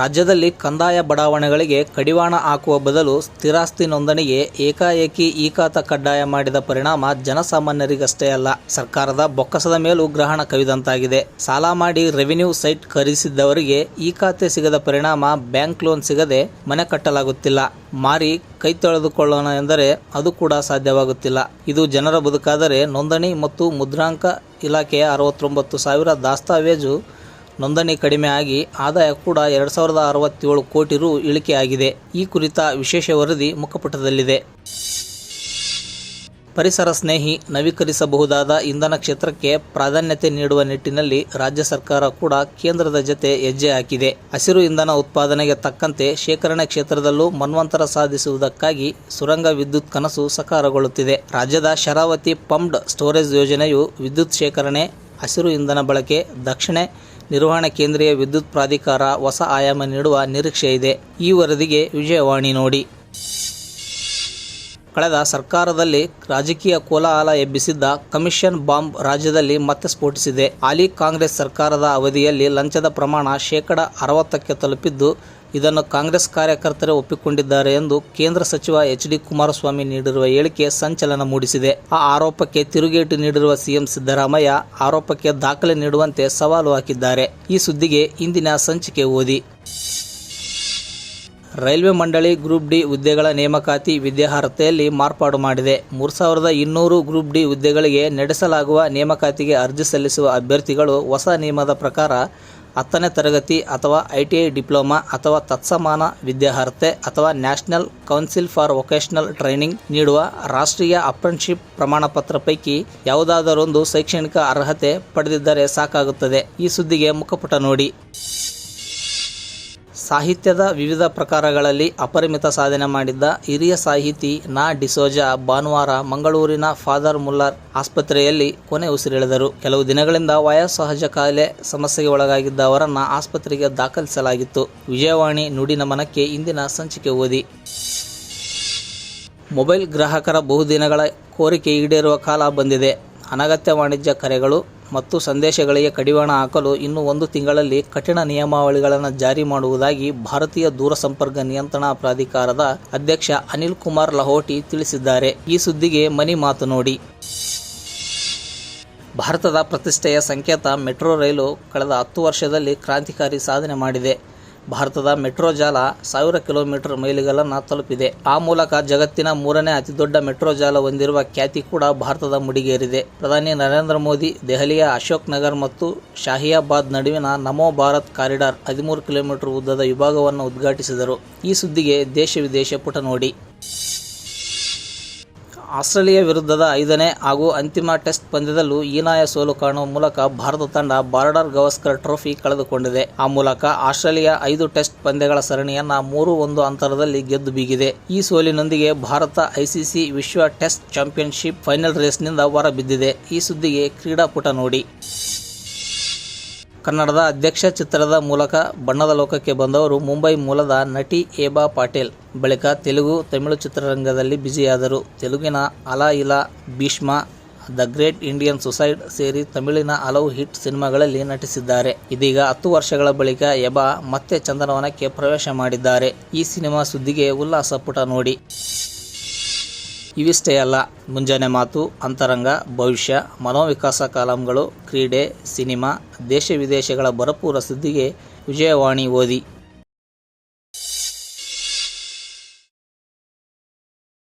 ರಾಜ್ಯದಲ್ಲಿ ಕಂದಾಯ ಬಡಾವಣೆಗಳಿಗೆ ಕಡಿವಾಣ ಹಾಕುವ ಬದಲು ಸ್ಥಿರಾಸ್ತಿ ನೋಂದಣಿಗೆ ಏಕಾಏಕಿ ಈ ಖಾತ ಕಡ್ಡಾಯ ಮಾಡಿದ ಪರಿಣಾಮ ಜನಸಾಮಾನ್ಯರಿಗಷ್ಟೇ ಅಲ್ಲ, ಸರ್ಕಾರದ ಬೊಕ್ಕಸದ ಮೇಲೂ ಗ್ರಹಣ ಕವಿದಂತಾಗಿದೆ. ಸಾಲ ಮಾಡಿ ರೆವಿನ್ಯೂ ಸೈಟ್ ಖರೀದಿಸಿದ್ದವರಿಗೆ ಈ ಖಾತೆ ಸಿಗದ ಪರಿಣಾಮ ಬ್ಯಾಂಕ್ ಲೋನ್ ಸಿಗದೆ ಮನೆ ಕಟ್ಟಲಾಗುತ್ತಿಲ್ಲ. ಮಾರಿ ಕೈ ತೊಳೆದುಕೊಳ್ಳೋಣ ಎಂದರೆ ಅದು ಕೂಡ ಸಾಧ್ಯವಾಗುತ್ತಿಲ್ಲ. ಇದು ಜನರ ಬದುಕಾದರೆ ನೋಂದಣಿ ಮತ್ತು ಮುದ್ರಾಂಕ ಇಲಾಖೆಯ ಅರವತ್ತೊಂಬತ್ತು ಸಾವಿರ ದಾಸ್ತಾವೇಜು ನೋಂದಣಿ ಕಡಿಮೆ ಆಗಿ ಆದಾಯ ಕೂಡ ಎರಡು ಸಾವಿರದ ಅರವತ್ತೇಳು ಕೋಟಿ ರು ಇಳಿಕೆಯಾಗಿದೆ. ಈ ಕುರಿತ ವಿಶೇಷ ವರದಿ ಮುಖಪುಟದಲ್ಲಿದೆ. ಪರಿಸರ ಸ್ನೇಹಿ ನವೀಕರಿಸಬಹುದಾದ ಇಂಧನ ಕ್ಷೇತ್ರಕ್ಕೆ ಪ್ರಾಧಾನ್ಯತೆ ನೀಡುವ ನಿಟ್ಟಿನಲ್ಲಿ ರಾಜ್ಯ ಸರ್ಕಾರ ಕೂಡ ಕೇಂದ್ರದ ಜತೆ ಹೆಜ್ಜೆ ಹಾಕಿದೆ. ಹಸಿರು ಇಂಧನ ಉತ್ಪಾದನೆಗೆ ತಕ್ಕಂತೆ ಶೇಖರಣೆ ಕ್ಷೇತ್ರದಲ್ಲೂ ಮನ್ವಂತರ ಸಾಧಿಸುವುದಕ್ಕಾಗಿ ಸುರಂಗ ವಿದ್ಯುತ್ ಕನಸು ಸಕಾರಗೊಳ್ಳುತ್ತಿದೆ. ರಾಜ್ಯದ ಶರಾವತಿ ಪಂಪ್ಡ್ ಸ್ಟೋರೇಜ್ ಯೋಜನೆಯು ವಿದ್ಯುತ್ ಶೇಖರಣೆ, ಹಸಿರು ಇಂಧನ ಬಳಕೆ, ದಕ್ಷಿಣೆ ನಿರ್ವಹಣೆ ಕೇಂದ್ರೀಯ ವಿದ್ಯುತ್ ಪ್ರಾಧಿಕಾರ ಹೊಸ ಆಯಾಮ ನೀಡುವ ನಿರೀಕ್ಷೆ ಇದೆ. ಈ ವರದಿಗೆ ವಿಜಯವಾಣಿ ನೋಡಿ. ಕಳೆದ ಸರ್ಕಾರದಲ್ಲಿ ರಾಜಕೀಯ ಕೋಲಾಹಲ ಎಬ್ಬಿಸಿದ್ದ ಕಮಿಷನ್ ಬಾಂಬ್ ರಾಜ್ಯದಲ್ಲಿ ಮತ್ತೆ ಸ್ಫೋಟಿಸಿದೆ. ಹಾಲಿ ಕಾಂಗ್ರೆಸ್ ಸರ್ಕಾರದ ಅವಧಿಯಲ್ಲಿ ಲಂಚದ ಪ್ರಮಾಣ ಶೇಕಡ ಅರವತ್ತಕ್ಕೆ ತಲುಪಿದ್ದು ಇದನ್ನು ಕಾಂಗ್ರೆಸ್ ಕಾರ್ಯಕರ್ತರೇ ಒಪ್ಪಿಕೊಂಡಿದ್ದಾರೆ ಎಂದು ಕೇಂದ್ರ ಸಚಿವ ಎಚ್ ಡಿ ಕುಮಾರಸ್ವಾಮಿ ನೀಡಿರುವ ಹೇಳಿಕೆ ಸಂಚಲನ ಮೂಡಿಸಿದೆ. ಆ ಆರೋಪಕ್ಕೆ ತಿರುಗೇಟು ನೀಡಿರುವ ಸಿಎಂ ಸಿದ್ದರಾಮಯ್ಯ ಆರೋಪಕ್ಕೆ ದಾಖಲೆ ನೀಡುವಂತೆ ಸವಾಲು ಹಾಕಿದ್ದಾರೆ. ಈ ಸುದ್ದಿಗೆ ಇಂದಿನ ಸಂಚಿಕೆ ಓದಿ. ರೈಲ್ವೆ ಮಂಡಳಿ ಗ್ರೂಪ್ ಡಿ ಹುದ್ದೆಗಳ ನೇಮಕಾತಿ ವಿದ್ಯಾರ್ಹತೆಯಲ್ಲಿ ಮಾರ್ಪಾಡು ಮಾಡಿದೆ. ಮೂರು ಸಾವಿರದ ಇನ್ನೂರು ಗ್ರೂಪ್ ಡಿ ಹುದ್ದೆಗಳಿಗೆ ನಡೆಸಲಾಗುವ ನೇಮಕಾತಿಗೆ ಅರ್ಜಿ ಸಲ್ಲಿಸುವ ಅಭ್ಯರ್ಥಿಗಳು ಹೊಸ ನಿಯಮದ ಪ್ರಕಾರ ಹತ್ತನೇ ತರಗತಿ ಅಥವಾ ಐ ಟಿ ಐ ಡಿಪ್ಲೊಮಾ ಅಥವಾ ತತ್ಸಮಾನ ವಿದ್ಯಾರ್ಹತೆ ಅಥವಾ national council for vocational training ನೀಡುವ ರಾಷ್ಟ್ರೀಯ ಅಪ್ರೆಂಟಿಸ್ಶಿಪ್ ಪ್ರಮಾಣಪತ್ರ ಪೈಕಿ ಯಾವುದಾದರೊಂದು ಶೈಕ್ಷಣಿಕ ಅರ್ಹತೆ ಪಡೆದಿದ್ದರೆ ಸಾಕಾಗುತ್ತದೆ. ಈ ಸುದ್ದಿಗೆ ಮುಖಪುಟ ನೋಡಿ. ಸಾಹಿತ್ಯದ ವಿವಿಧ ಪ್ರಕಾರಗಳಲ್ಲಿ ಅಪರಿಮಿತ ಸಾಧನೆ ಮಾಡಿದ್ದ ಹಿರಿಯ ಸಾಹಿತಿ ನಾ. ಡಿಸೋಜ ಭಾನುವಾರ ಮಂಗಳೂರಿನ ಫಾದರ್ ಮುಲ್ಲರ್ ಆಸ್ಪತ್ರೆಯಲ್ಲಿ ಕೊನೆ ಉಸಿರೆಳೆದರು. ಕೆಲವು ದಿನಗಳಿಂದ ವಯಸ್ಸಹಜ ಕಾಯಿಲೆ ಸಮಸ್ಯೆಗೆ ಒಳಗಾಗಿದ್ದ ಅವರನ್ನು ಆಸ್ಪತ್ರೆಗೆ ದಾಖಲಿಸಲಾಗಿತ್ತು. ವಿಜಯವಾಣಿ ನುಡಿ ನಮನಕ್ಕೆ ಇಂದಿನ ಸಂಚಿಕೆ ಓದಿ. ಮೊಬೈಲ್ ಗ್ರಾಹಕರ ಬಹುದಿನಗಳ ಕೋರಿಕೆ ಈಡೇರುವ ಕಾಲ ಬಂದಿದೆ. ಅನಗತ್ಯ ವಾಣಿಜ್ಯ ಕರೆಗಳು ಮತ್ತು ಸಂದೇಶಗಳಿಗೆ ಕಡಿವಾಣ ಹಾಕಲು ಇನ್ನು ಒಂದು ತಿಂಗಳಲ್ಲಿ ಕಠಿಣ ನಿಯಮಾವಳಿಗಳನ್ನು ಜಾರಿ ಮಾಡುವುದಾಗಿ ಭಾರತೀಯ ದೂರಸಂಪರ್ಕ ನಿಯಂತ್ರಣಾ ಪ್ರಾಧಿಕಾರದ ಅಧ್ಯಕ್ಷ ಅನಿಲ್ ಕುಮಾರ್ ಲಹೋಟಿ ತಿಳಿಸಿದ್ದಾರೆ. ಈ ಸುದ್ದಿಗೆ ಮನಿ ಮಾತು ನೋಡಿ. ಭಾರತದ ಪ್ರತಿಷ್ಠೆಯ ಸಂಕೇತ ಮೆಟ್ರೋ ರೈಲು ಕಳೆದ ಹತ್ತು ವರ್ಷದಲ್ಲಿ ಕ್ರಾಂತಿಕಾರಿ ಸಾಧನೆ ಮಾಡಿದೆ. ಭಾರತದ ಮೆಟ್ರೋ ಜಾಲ ಸಾವಿರ ಕಿಲೋಮೀಟರ್ ಮೈಲಿಗಲನ್ನು ತಲುಪಿದೆ. ಆ ಮೂಲಕ ಜಗತ್ತಿನ ಮೂರನೇ ಅತಿದೊಡ್ಡ ಮೆಟ್ರೋ ಜಾಲ ಹೊಂದಿರುವ ಖ್ಯಾತಿ ಕೂಡ ಭಾರತದ ಮುಡಿಗೇರಿದೆ. ಪ್ರಧಾನಿ ನರೇಂದ್ರ ಮೋದಿ, ದೆಹಲಿಯ ಅಶೋಕ್ ನಗರ್ ಮತ್ತು ಶಾಹಿಯಾಬಾದ್ ನಡುವಿನ ನಮೋ ಭಾರತ್ ಕಾರಿಡಾರ್ ಹದಿಮೂರು ಕಿಲೋಮೀಟರ್ ಉದ್ದದ ವಿಭಾಗವನ್ನು ಉದ್ಘಾಟಿಸಿದರು. ಈ ಸುದ್ದಿಗೆ ದೇಶ ವಿದೇಶ ಪುಟ ನೋಡಿ. ಆಸ್ಟ್ರೇಲಿಯಾ ವಿರುದ್ಧದ ಐದನೇ ಹಾಗೂ ಅಂತಿಮ ಟೆಸ್ಟ್ ಪಂದ್ಯದಲ್ಲೂ ಹೀನಾಯ ಸೋಲು ಕಾಣುವ ಮೂಲಕ ಭಾರತ ತಂಡ ಬಾರ್ಡರ್ ಗವಾಸ್ಕರ್ ಟ್ರೋಫಿ ಕಳೆದುಕೊಂಡಿದೆ. ಆ ಮೂಲಕ ಆಸ್ಟ್ರೇಲಿಯಾ ಐದು ಟೆಸ್ಟ್ ಪಂದ್ಯಗಳ ಸರಣಿಯನ್ನ ಮೂರು ಒಂದು ಅಂತರದಲ್ಲಿ ಗೆದ್ದು ಬೀಗಿದೆ. ಈ ಸೋಲಿನೊಂದಿಗೆ ಭಾರತ ಐಸಿಸಿ ವಿಶ್ವ ಟೆಸ್ಟ್ ಚಾಂಪಿಯನ್ಶಿಪ್ ಫೈನಲ್ ರೇಸ್ನಿಂದ ಹೊರಬಿದ್ದಿದೆ ಈ ಸುದ್ದಿಗೆ ಕ್ರೀಡಾಪುಟ ನೋಡಿ. ಕನ್ನಡದ ಅಧ್ಯಕ್ಷ ಚಿತ್ರದ ಮೂಲಕ ಬಣ್ಣದ ಲೋಕಕ್ಕೆ ಬಂದವರು ಮುಂಬೈ ಮೂಲದ ನಟಿ ಏಬಾ ಪಾಟೇಲ್. ಬಳಿಕ ತೆಲುಗು, ತಮಿಳು ಚಿತ್ರರಂಗದಲ್ಲಿ ಬ್ಯುಸಿಯಾದರು. ತೆಲುಗಿನ Ala Ela, Bheeshma, the great Indian suicide ಸೇರಿ ತಮಿಳಿನ ಹಲವು ಹಿಟ್ ಸಿನಿಮಾಗಳಲ್ಲಿ ನಟಿಸಿದ್ದಾರೆ. ಇದೀಗ ಹತ್ತು ವರ್ಷಗಳ ಬಳಿಕ ಎಬಾ ಮತ್ತೆ ಚಂದನವನಕ್ಕೆ ಪ್ರವೇಶ ಮಾಡಿದ್ದಾರೆ. ಈ ಸಿನಿಮಾ ಸುದ್ದಿಗೆ ಉಲ್ಲಾಸ ಪುಟ ನೋಡಿ. ಇವಿಷ್ಟೇ ಅಲ್ಲ, ಮುಂಜಾನೆ ಮಾತು, ಅಂತರಂಗ, ಭವಿಷ್ಯ, ಮನೋವಿಕಾಸ ಕಾಲಂಗಳು, ಕ್ರೀಡೆ, ಸಿನಿಮಾ, ದೇಶ ವಿದೇಶಗಳ ಭರಪೂರ ಸುದ್ದಿಗೆ ವಿಜಯವಾಣಿ ಓದಿ.